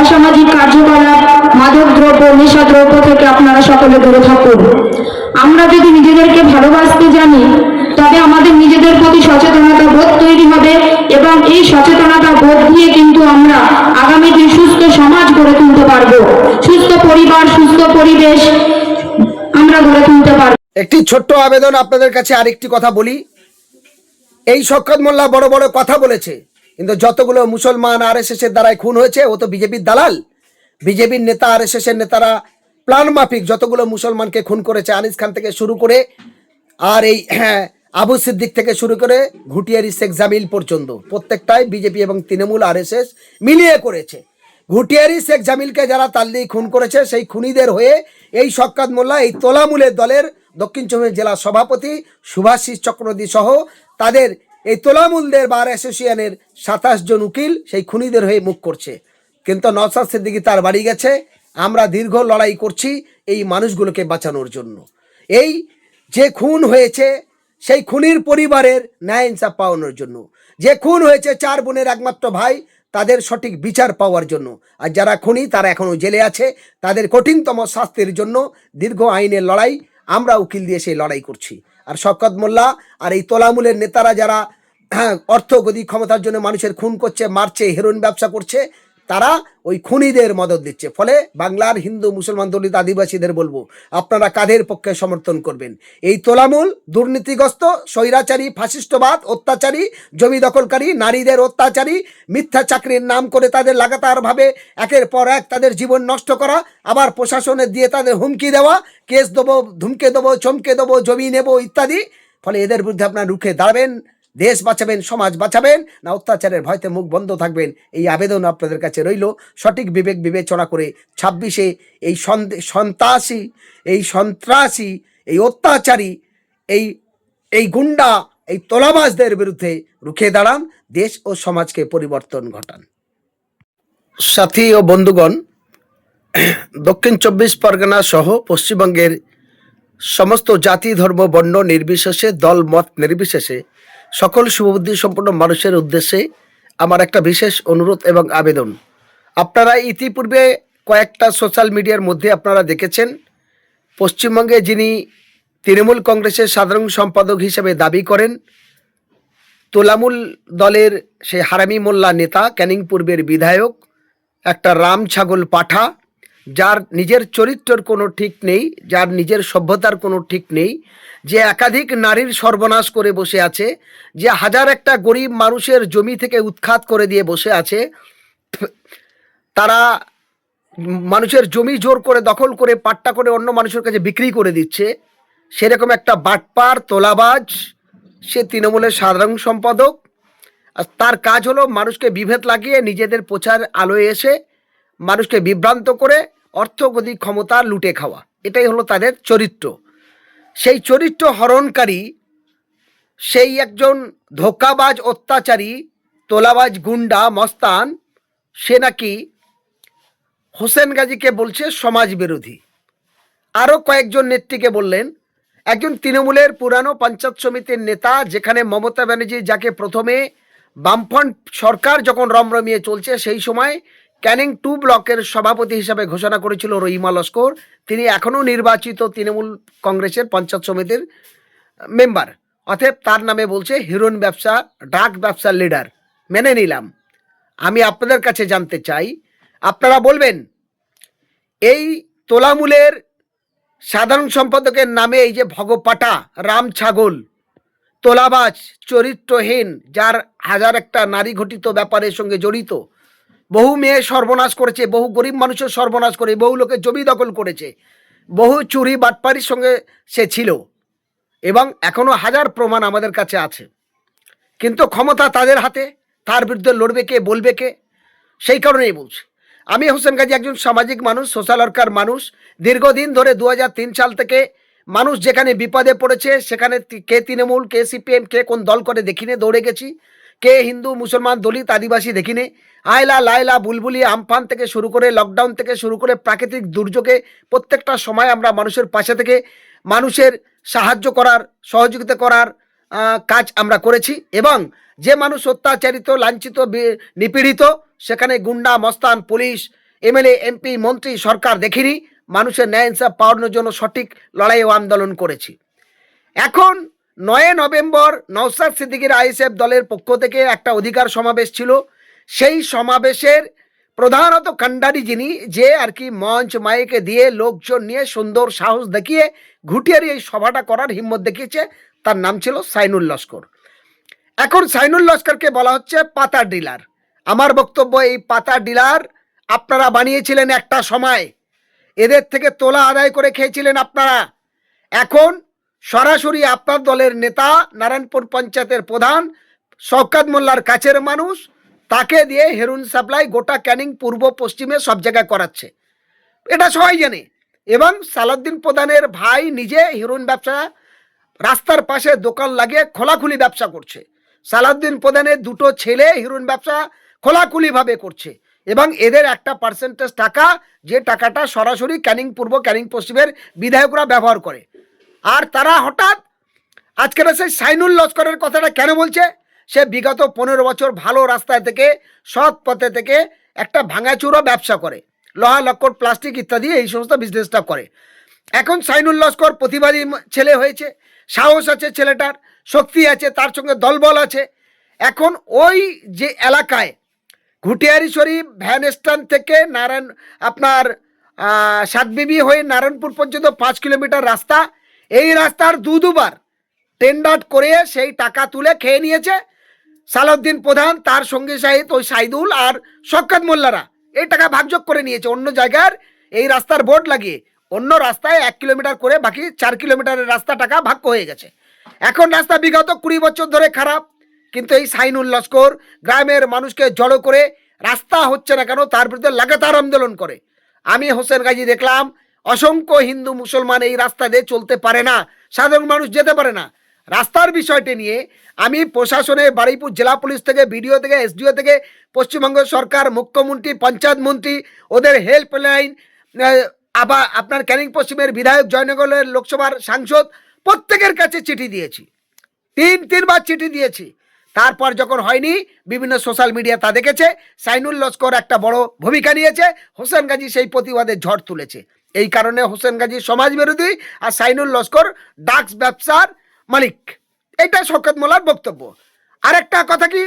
অসামাজিক কার্যকলাপ মাদক দ্রব্য নেশা দ্রব্য থেকে আপনারা সকলে দূরে থাকুন। আমরা যদি নিজেদেরকে ভালোবাসতে জানি, তবে আমাদের নিজেদের প্রতি সচেতনতা বোধ তৈরি হবে এবং এই সচেতনতা বোধ দিয়ে কিন্তু আমরা আগামী দিন সুস্থ সমাজ গড়ে তুলতে পারব। সুস্থ পরিবার, সুস্থ পরিবেশ আমরা গড়ে তুলতে পারব। একটি ছোট্ট আবেদন আপনাদের কাছে আরেকটি কথা বলি। এই শওকত মোল্লা বড় বড় কথা বলেছে। কিন্তু যতগুলো মুসলমান আর এস এর দ্বারাই খুন হয়েছে ও তো বিজেপির দালাল। বিজেপির নেতা আর এস এর নেতারা প্ল্যান মাফিক যতগুলো মুসলমানকে খুন করেছে আনিস খান থেকে শুরু করে আর এই হ্যাঁ, আবু সিদ্দিক থেকে শুরু করে ঘুটিয়ারি শেখ জামিল পর্যন্ত প্রত্যেকটাই বিজেপি এবং তৃণমূল আর এস এস মিলিয়ে করেছে। ঘুটিয়ারি শেখ জামিলকে যারা তাল্লি খুন করেছে সেই খুনিদের হয়ে এই শক্কাত মোল্লা এই তোলামূলের দলের দক্ষিণ চব্বিশ জেলা সভাপতি সুভাষিস চক্রবর্তী সহ তাদের এই তোলামূলদের বার অ্যাসোসিয়েশনের সাতাশ জন উকিল সেই খুনিদের হয়ে মুখ করছে। কিন্তু নওসাদ সিদ্দিকি তার বাড়ি গেছে। আমরা দীর্ঘ লড়াই করছি এই মানুষগুলোকে বাঁচানোর জন্য। এই যে খুন হয়েছে, সেই খুনির পরিবারের ন্যায় ইনসাফ পাওয়ানোর জন্য। যে খুন হয়েছে চার বোনের একমাত্র ভাই, তাদের সঠিক বিচার পাওয়ার জন্য। আর যারা খুনি, তারা এখনও জেলে আছে। তাদের কঠিনতম শাস্তির জন্য দীর্ঘ আইনের লড়াই আমরা উকিল দিয়ে সেই লড়াই করছি। আর শকত মোল্লা আর এই তোলামূলের নেতারা যারা অর্থ গদি ক্ষমতার জন্য মানুষের খুন করছে, মারছে, হেরোইন ব্যবসা করছে তারা ওই খুনিদের মদত দিচ্ছে। ফলে বাংলার হিন্দু, মুসলমান দলিত আদিবাসীদের বলব, আপনারা কাদের পক্ষে সমর্থন করবেন? এই তোলামূল, দুর্নীতিগ্রস্ত, স্বৈরাচারী ফাশিষ্টবাদ অত্যাচারী, জমি দখলকারী, নারীদের অত্যাচারী, মিথ্যা চাকরির নাম করে তাদের লাগাতারভাবে একের পর এক তাদের জীবন নষ্ট করা, আবার প্রশাসনের দিয়ে তাদের হুমকি দেওয়া, কেস দেবো, ধুমকে দেবো, চমকে দেবো, জমি নেব ইত্যাদি, ফলে এদের বিরুদ্ধে আপনারা রুখে দাঁড়াবেন। দেশ বাঁচাবেন, সমাজ বাঁচাবেন, না অত্যাচারের ভয়তে মুখ বন্ধ থাকবেন, এই আবেদন আপনাদের কাছে রইল। সঠিক বিবেক বিবেচনা করে ছাব্বিশে এই সন্ত্রাসী এই সন্ত্রাসী, এই অত্যাচারী, এই এই গুন্ডা, এই তোলাবাজদের বিরুদ্ধে রুখে দাঁড়ান, দেশ ও সমাজকে পরিবর্তন ঘটান। সাথী ও বন্ধুগণ, দক্ষিণ চব্বিশ পরগনা সহ পশ্চিমবঙ্গের সমস্ত জাতি, ধর্ম, বর্ণ নির্বিশেষে, দল, মত নির্বিশেষে সকল শুভবুদ্ধি সম্পন্ন মানুষের উদ্দেশ্যে আমার একটা বিশেষ অনুরোধ এবং আবেদন। আপনারা ইতিপূর্বে কয়েকটা সোশ্যাল মিডিয়ার মধ্যে আপনারা দেখেছেন, পশ্চিমবঙ্গে যিনি তৃণমূল কংগ্রেসের সাধারণ সম্পাদক হিসেবে দাবি করেন, তোলামূল দলের সেই হারামি মোল্লা নেতা, ক্যানিং পূর্বের বিধায়ক, একটা রাম ছাগল পাঠা যার নিজের চরিত্রের কোনো ঠিক নেই, যার নিজের সভ্যতার কোনো ঠিক নেই, যে একাধিক নারীর সর্বনাশ করে বসে আছে, যে হাজার একটা গরিব মানুষের জমি থেকে উৎখাত করে দিয়ে বসে আছে, তারা মানুষের জমি জোর করে দখল করে, পাট্টা করে অন্য মানুষের কাছে বিক্রি করে দিচ্ছে। সেরকম একটা বাটপার, তোলাবাজ, সে তৃণমূলের সাধারণ সম্পাদক। আর তার কাজ হলো মানুষকে বিভেদ লাগিয়ে নিজেদের প্রচার আলোয় এসে মানুষকে বিভ্রান্ত করে অর্থগতি ক্ষমতা লুটে খাওয়া। এটাই হলো তাদের চরিত্র। সেই চরিত্র হরণকারী, সেই একজন ধোকাবাজ অত্যাচারী, তোলাবাজ গুন্ডা, মস্তান, সে নাকি হোসেন গাজীকে বলছে সমাজ বিরোধী। আরও কয়েকজন নেত্রীকে বললেন, একজন তৃণমূলের পুরানো পঞ্চায়েত সমিতির নেতা যেখানে মমতা ব্যানার্জি যাকে প্রথমে বামফ্রন্ট সরকার যখন রমরমিয়ে চলছে, সেই সময় ক্যানিং টু ব্লকের সভাপতি হিসাবে ঘোষণা করেছিল রহিমা লস্কর। তিনি এখনও নির্বাচিত তৃণমূল কংগ্রেসের পঞ্চায়েত সমিতির মেম্বার। অতএব তার নামে বলছে হিরোইন ব্যবসা ড্রাগ ব্যবসার লিডার। মেনে নিলাম। আমি আপনাদের কাছে জানতে চাই, আপনারা বলবেন, এই তোলামূলের সাধারণ সম্পাদকের নামে এই যে ভগপাটা, রাম ছাগল, তোলাবাজ, চরিত্রহীন, যার হাজার একটা নারী ঘটিত ব্যাপারের সঙ্গে জড়িত বহু মেয়ে সর্বনাশ করেছে, বহু গরিব মানুষের সর্বনাশ করে, বহু লোকের জমি দখল করেছে, বহু চুরি বাটপারির সঙ্গে সে ছিল এবং এখনও হাজার প্রমাণ আমাদের কাছে আছে। কিন্তু ক্ষমতা তাদের হাতে, তার বিরুদ্ধে লড়বে কে, বলবে কে? সেই কারণেই বলছি। আমি হোসেন গাজী একজন সামাজিক মানুষ সোশ্যাল ওয়ার্কার মানুষ। দীর্ঘদিন ধরে দু হাজার তিন সাল থেকে মানুষ যেখানে বিপদে পড়েছে, সেখানে কে তৃণমূল, কে সিপিএম, কে কোন দল করে দেখিনে, দৌড়ে গেছি। কে হিন্দু, মুসলমান, দলিত, আদিবাসী দেখিনে। আয়লা লায়লা বুলবুলি আমফান থেকে শুরু করে লকডাউন থেকে শুরু করে প্রাকৃতিক দুর্যোগে প্রত্যেকটা সময় আমরা মানুষের পাশে থেকে মানুষের সাহায্য করার, সহযোগিতা করার কাজ আমরা করেছি এবং যে মানুষ অত্যাচারিত, লাঞ্ছিত নিপীড়িত, সেখানে গুন্ডা, মস্তান, পুলিশ, এমএলএ, এমপি, মন্ত্রী, সরকার দেখিনি। মানুষের ন্যায় ইনসাফ পাওয়ানোর জন্য সঠিক লড়াই ও আন্দোলন করেছি। এখন নয় নভেম্বর নওসাদ সিদ্দিকির আইএসএফ দলের পক্ষ থেকে একটা অধিকার সমাবেশ ছিল। সেই সমাবেশের প্রধানত কান্ডারি যিনি, যে আর কি মঞ্চ মাইকে দিয়ে লোকজন নিয়ে সুন্দর সাহস দেখিয়ে ঘুটিয়ারি এই সভাটা করার হিম্মত দেখিয়েছে, তার নাম ছিল সাইনুল লস্কর। এখন সাইনুল লস্করকে বলা হচ্ছে পাতা ডিলার। আমার বক্তব্য এই পাতা ডিলার আপনারা বানিয়েছিলেন একটা সময়। এদের থেকে তোলা আদায় করে খেয়েছিলেন আপনারা। এখন সরাসরি আপনার দলের নেতা, নারায়ণপুর পঞ্চায়েতের প্রধান, শওকাত মোল্লার কাছের মানুষ, তাকে দিয়ে হেরুন সাপ্লাই গোটা ক্যানিং পূর্ব পশ্চিমে সব জায়গায় করাচ্ছে। এটা সবাই জানে। এবং সালাউদ্দিন প্রধানের ভাই নিজে হেরোইন ব্যবসা, রাস্তার পাশে দোকান লাগিয়ে খোলাখুলি ব্যবসা করছে। সালাউদ্দিন প্রধানের দুটো ছেলে হিরোইন ব্যবসা খোলাখুলিভাবে করছে। এবং এদের একটা পার্সেন্টেজ টাকা, যে টাকাটা সরাসরি ক্যানিং পূর্ব, ক্যানিং পশ্চিমের বিধায়করা ব্যবহার করে। আর তারা হঠাৎ আজকের সেই সাইনুল লস্করের কথাটা কেন বলছে? সে বিগত পনেরো বছর ভালো রাস্তায় থেকে, সৎ পথে থেকে একটা ভাঙাচুরো ব্যবসা করে, লোহা, লক্কর, প্লাস্টিক ইত্যাদি এই সমস্ত বিজনেসটা করে। এখন সাইনুল লস্কর প্রতিবাদী ছেলে হয়েছে, সাহস আছে ছেলেটার, শক্তি আছে, তার সঙ্গে দলবল আছে। এখন ওই যে এলাকায়, ঘুটিয়ারি শরীফ ভ্যান স্ট্যান্ড থেকে নারায়ণ, আপনার সাতবিবি হয়ে নারায়ণপুর পর্যন্ত পাঁচ কিলোমিটার রাস্তা এই রাস্তার দু দুবার টেন্ডার করে সেই টাকা তুলে খেয়ে নিয়েছে সালাউদ্দিন প্রধান, তার সঙ্গে সাহিত ওই সাইদুল আর শক্কত মোল্লারা। এই টাকা ভাগযোগ করে নিয়েছে অন্য জায়গার, এই রাস্তার বোর্ড লাগিয়ে। অন্য রাস্তায় এক কিলোমিটার করে বাকি চার কিলোমিটারের রাস্তা টাকা ভাগ হয়ে গেছে। এখন রাস্তা বিগত কুড়ি বছর ধরে খারাপ, কিন্তু এই সাইনুল লস্কর গ্রামের মানুষকে জড়ো করে রাস্তা হচ্ছে না কেন, তার বিরুদ্ধে লাগাতার আন্দোলন করে। আমি হোসেন গাজী দেখলাম অসংখ্য হিন্দু মুসলমান এই রাস্তা দিয়ে চলতে পারে না, সাধারণ মানুষ যেতে পারে না। রাস্তার বিষয়টি নিয়ে আমি প্রশাসনে বারুইপুর জেলা পুলিশ থেকে, বিডিও থেকে, এসডিও থেকে, পশ্চিমবঙ্গ সরকার, মুখ্যমন্ত্রী, পঞ্চায়েত মন্ত্রী, ওদের হেল্পলাইন আবার আপনার ক্যানিং পশ্চিমের বিধায়ক, জয়নগরের লোকসভার সাংসদ, প্রত্যেকের কাছে চিঠি দিয়েছি। তিন, তিনবার চিঠি দিয়েছি। তারপর যখন হয়নি, বিভিন্ন সোশ্যাল মিডিয়া তা দেখেছে, সাইনুল লস্কর একটা বড় ভূমিকা নিয়েছে, হোসেন গাজী সেই প্রতিবাদে ঝড় তুলেছে। এই কারণে হোসেন গাজী সমাজ বিরোধী আর সাইনুল লস্কর ডাক্স ব্যবসার মালিক। এটা শকত মোলার বক্তব্য। আরেকটা কথা কি?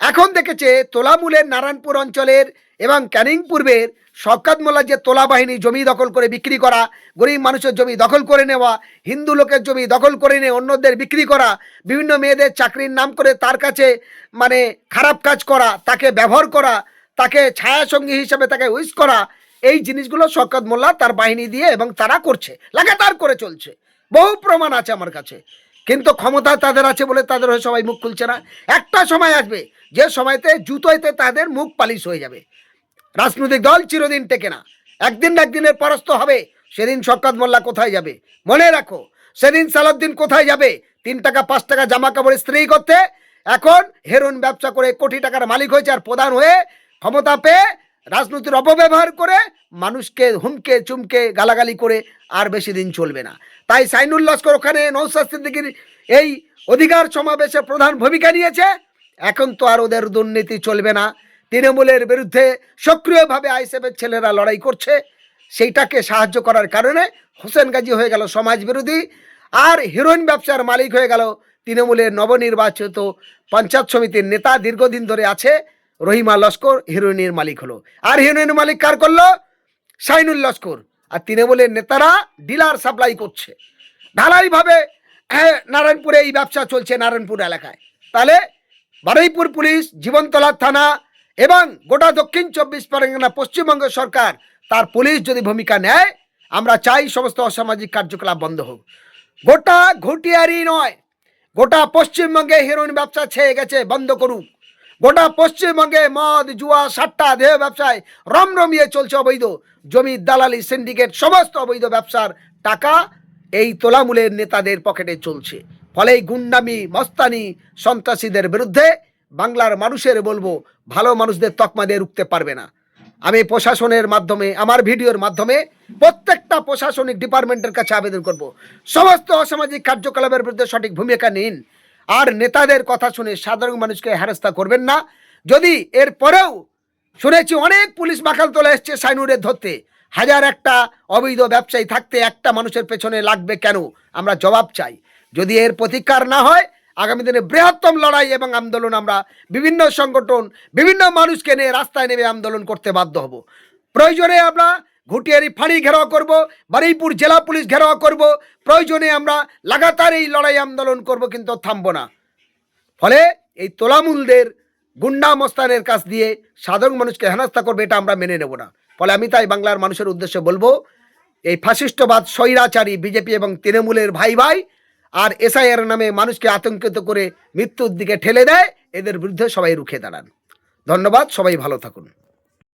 এখন দেখেছে তোলামূলের নারায়ণপুর অঞ্চলের এবং ক্যানিং পূর্বের শওকাত মোল্লার যে তোলা বাহিনী জমি দখল করে বিক্রি করা, গরিব মানুষের জমি দখল করে নেওয়া, হিন্দু লোকের জমি দখল করে নিয়ে অন্যদের বিক্রি করা, বিভিন্ন মেয়েদের চাকরির নাম করে তার কাছে মানে খারাপ কাজ করা, তাকে ব্যবহার করা, তাকে ছায়াসঙ্গী হিসেবে তাকে উইস করা এই জিনিসগুলো শওকত মোল্লা তার বাহিনী দিয়ে এবং তারা করছে, লাগাতার করে চলছে। বহু প্রমাণ আছে আমার কাছে। কিন্তু ক্ষমতা তাদের আছে বলে তাদের হয়ে সবাই মুখ খুলছে না। একটা সময় আসবে, যে সময়তে জুতোইতে তাদের মুখ পালিশ হয়ে যাবে। রাজনৈতিক দল চিরদিন টেকে না। একদিন না একদিনের পরাস্ত হবে, সেদিন শওকত মোল্লা কোথায় যাবে? মনে রাখো, সেদিন সালাউদ্দিন কোথায় যাবে? তিন টাকা, পাঁচ টাকা জামা কাপড় স্ত্রী করতে। এখন হেরোইন ব্যবসা করে কোটি টাকার মালিক হয়েছে আর প্রধান হয়ে ক্ষমতা পেয়ে রাজনীতির অপব্যবহার করে মানুষকে হুমকে, চুমকে, গালাগালি করে আর বেশি দিন চলবে না। তাই সাইনুল লস্কর ওখানে নৌসাদ এই অধিকার সমাবেশে প্রধান ভূমিকা নিয়েছে। এখন তো আর ওদের দুর্নীতি চলবে না। তৃণমূলের বিরুদ্ধে সক্রিয়ভাবে আইসেফের ছেলেরা লড়াই করছে। সেইটাকে সাহায্য করার কারণে হোসেন গাজী হয়ে গেল সমাজ বিরোধী আর হিরোইন ব্যবসার মালিক হয়ে গেল তৃণমূলের নবনির্বাচিত পঞ্চায়েত সমিতির নেতা দীর্ঘদিন ধরে আছে। রহিমা লস্কর, হিরোইনের মালিক হলো। আর হিরোইনের মালিক কার করল? শাইনুল লস্কর। আর তৃণমূলের নেতারা ডিলার সাপ্লাই করছে। ঢালাইভাবে হ্যাঁ নারায়ণপুরে এই ব্যবসা চলছে নারায়ণপুর এলাকায়। তাহলে বারুইপুর পুলিশ, জীবনতলা থানা এবং গোটা দক্ষিণ চব্বিশ পরগনা পশ্চিমবঙ্গ সরকার, তার পুলিশ যদি ভূমিকা নেয়, আমরা চাই সমস্ত অসামাজিক কার্যকলাপ বন্ধ হোক। গোটা ঘটিয়ারি নয়, গোটা পশ্চিমবঙ্গে হিরোইন ব্যবসা ছেয়ে গেছে, বন্ধ করুক। গোটা পশ্চিমবঙ্গে মদ, জুয়া, সাট্টা, দেহ ব্যবসায় রমরমিয়ে চলছে অবৈধ। জমি, দালালি সিন্ডিকেট সমস্ত অবৈধ ব্যবসার টাকা এই তোলামূলের নেতাদের পকেটে চলছে। ফলে গুন্ডামি, মস্তানি সন্ত্রাসীদের বিরুদ্ধে বাংলার মানুষের বলব, ভালো মানুষদের তকমা দিয়ে রুখতে পারবে না। আমি প্রশাসনের মাধ্যমে, আমার ভিডিওর মাধ্যমে প্রত্যেকটা প্রশাসনিক ডিপার্টমেন্টের কাছে আবেদন করব। সমস্ত অসামাজিক কার্যকলাপের বিরুদ্ধে সঠিক ভূমিকা নিন। আর নেতাদের কথা শুনে সাধারণ মানুষকে হেনস্থা করবেন না। যদি এর পরেও শুনেছি অনেক পুলিশ মাখাল তোলা এসছে সাইনুরের ধরতে। হাজার একটা অবৈধ ব্যবসায়ী থাকতে একটা মানুষের পেছনে লাগবে কেন? আমরা জবাব চাই। যদি এর প্রতিকার না হয়, আগামী দিনে বৃহত্তম লড়াই এবং আন্দোলন আমরা বিভিন্ন সংগঠন, বিভিন্ন মানুষকে নিয়ে রাস্তায় নেমে আন্দোলন করতে বাধ্য হব। প্রয়োজনে আমরা ঘুটিয়ারি ফাঁড়ি ঘেরাও করব বারুইপুর জেলা পুলিশ ঘেরাও করব। প্রয়োজনে আমরা লাগাতার এই লড়াই আন্দোলন করব, কিন্তু থামবো না। ফলে এই তোলামুলদের গুন্ডা মস্তানের কাছ দিয়ে সাধারণ মানুষকে হেনস্থা করবে, এটা আমরা মেনে নেব না। ফলে আমি তাই বাংলার মানুষের উদ্দেশ্যে বলব, এই ফাশিষ্টবাদ স্বৈরাচারী, বিজেপি এবং তৃণমূলের ভাই ভাই আর এসআইআর নামে মানুষকে আতঙ্কিত করে মৃত্যুর দিকে ঠেলে দেয়, এদের বিরুদ্ধে সবাই রুখে দাঁড়ান। ধন্যবাদ, সবাই ভালো থাকুন।